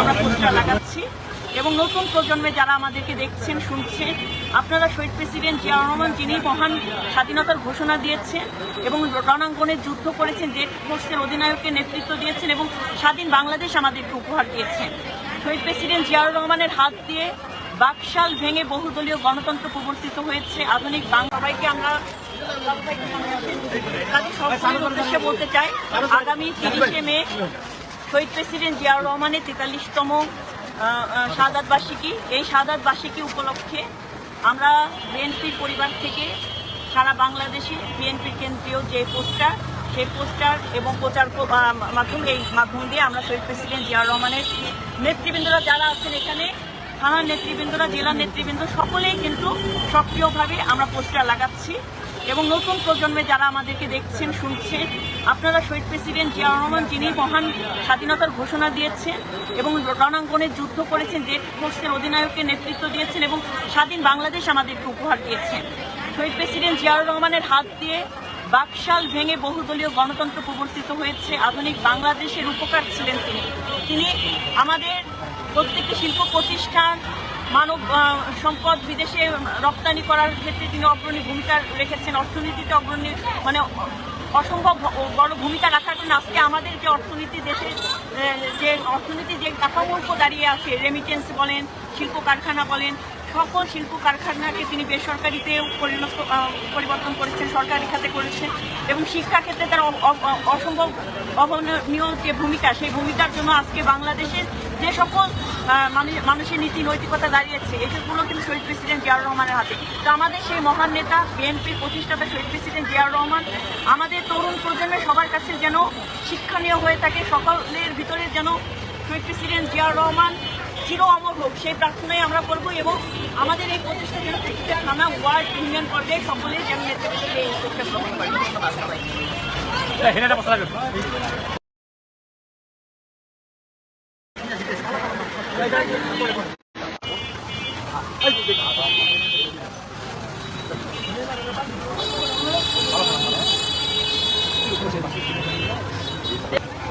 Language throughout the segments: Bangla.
আমরা পোস্টার লাগাচ্ছি এবং নতুন প্রজন্মে যারা আমাদেরকে দেখছেন শুনছেন আপনারা শহীদ প্রেসিডেন্ট জিয়া রহমান যিনি মহান স্বাধীনতার ঘোষণা দিয়েছেন এবং রণাঙ্গনে যুদ্ধ করেছেন জেট ফোর্সের অধিনায়ককে নেতৃত্ব দিয়েছেন এবং স্বাধীন বাংলাদেশ আমাদেরকে উপহার দিয়েছেন। শহীদ প্রেসিডেন্ট জিয়াউর রহমানের হাত দিয়ে বাকশাল ভেঙে বহুদলীয় গণতন্ত্র প্রবর্তিত হয়েছে। আধুনিক বাংলা সবাইকে আমরা তাদের উদ্দেশ্যে বলতে চাই, আগামী তিরিশে মে শহীদ প্রেসিডেন্ট জিয়াউর রহমানের তেতাল্লিশতম শাহাদ বার্ষিকী। এই শাহাদ বার্ষিকী উপলক্ষে আমরা বিএনপির পরিবার থেকে সারা বাংলাদেশে বিএনপির কেন্দ্রীয় যে পোস্টার, সেই পোস্টার এবং প্রচার মাধ্যম, এই মাধ্যম দিয়ে আমরা শহীদ প্রেসিডেন্ট জিয়াউর রহমানের নেতৃবৃন্দরা যারা আছেন এখানে, থানার নেতৃবৃন্দরা, জেলার নেতৃবৃন্দ, সকলেই কিন্তু সক্রিয়ভাবে আমরা পোস্টার লাগাচ্ছি। এবং নতুন প্রজন্মে যারা আমাদেরকে দেখছেন শুনছেন আপনারা শহীদ প্রেসিডেন্ট জিয়া রহমান যিনি মহান স্বাধীনতার ঘোষণা দিয়েছেন এবং রণাঙ্গনে যুদ্ধ করেছেন জেট ফোর্সের অধিনায়ককে নেতৃত্ব দিয়েছেন এবং স্বাধীন বাংলাদেশ আমাদেরকে উপহার দিয়েছেন। শহীদ প্রেসিডেন্ট জিয়াউর রহমানের হাত দিয়ে বাকশাল ভেঙে বহুদলীয় গণতন্ত্র প্রবর্তিত হয়েছে, আধুনিক বাংলাদেশের উপকার ছিলেন তিনি। তিনি আমাদের প্রত্যেকটি শিল্প প্রতিষ্ঠান মানব সম্পদ বিদেশে রপ্তানি করার ক্ষেত্রে তিনি অগ্রণী ভূমিকা রেখেছেন। অর্থনীতিতে অগ্রণী মানে অসম্ভব বড় ভূমিকা রাখার জন্য আজকে আমাদের যে অর্থনীতি দেশের যে অর্থনীতি যে উপর দাঁড়িয়ে আছে রেমিটেন্স বলেন, শিল্প কারখানা বলেন সকল শিল্প কারখানাকে তিনি বেসরকারিতে পরিণত পরিবর্তন করেছেন, সরকারি খাতে করেছেন এবং শিক্ষা ক্ষেত্রে তার অসম্ভব অবর্ণনীয় যে ভূমিকা, সেই ভূমিকার জন্য আজকে বাংলাদেশের যে সকল মানুষ- মানুষের নীতি, নৈতিকতা দাঁড়িয়েছে এগুলো কিন্তু শহীদ প্রেসিডেন্ট জিয়াউর রহমানের হাতে। তো আমাদের সেই মহান নেতা, বিএনপির প্রতিষ্ঠাতা শহীদ প্রেসিডেন্ট জিয়াউর রহমান, আমাদের তরুণ প্রজন্মের সবার কাছে যেন শিক্ষণীয় হয়ে থাকে, সকলের ভিতরে যেন শহীদ প্রেসিডেন্ট জিয়াউর রহমান চির অমর হোক, সেই প্রার্থনাই আমরা করব এবং আমাদের এই প্রতিষ্ঠা যেন প্রতিটা নানা ওয়ার্ড ইউনিয়ন পর্যায়ে সকলে যেন এই উদ্যোগকে গ্রহণ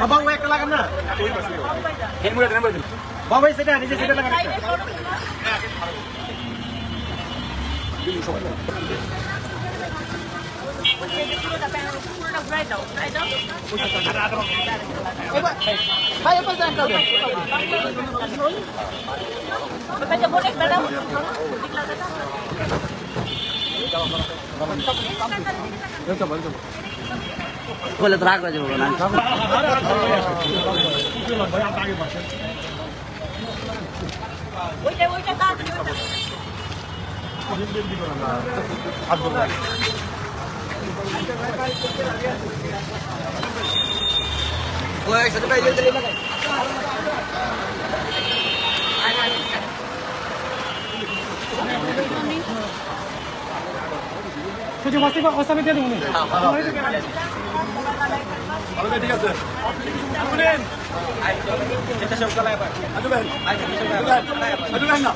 বাবু একটা লাগান না। বাবু সেটা নিজে সেটা লাগান সাইডে ভাই এবার যান কাউকে যে বলে দাদা বলে তো করে যাব না। ওইটা ওইটা তাড়াতাড়ি ওইটা সুযোগ মাস্তি অস্তাবে দিয়ে দেবো ঠিক আছে। আজু ভাই। আজু ভাই। না।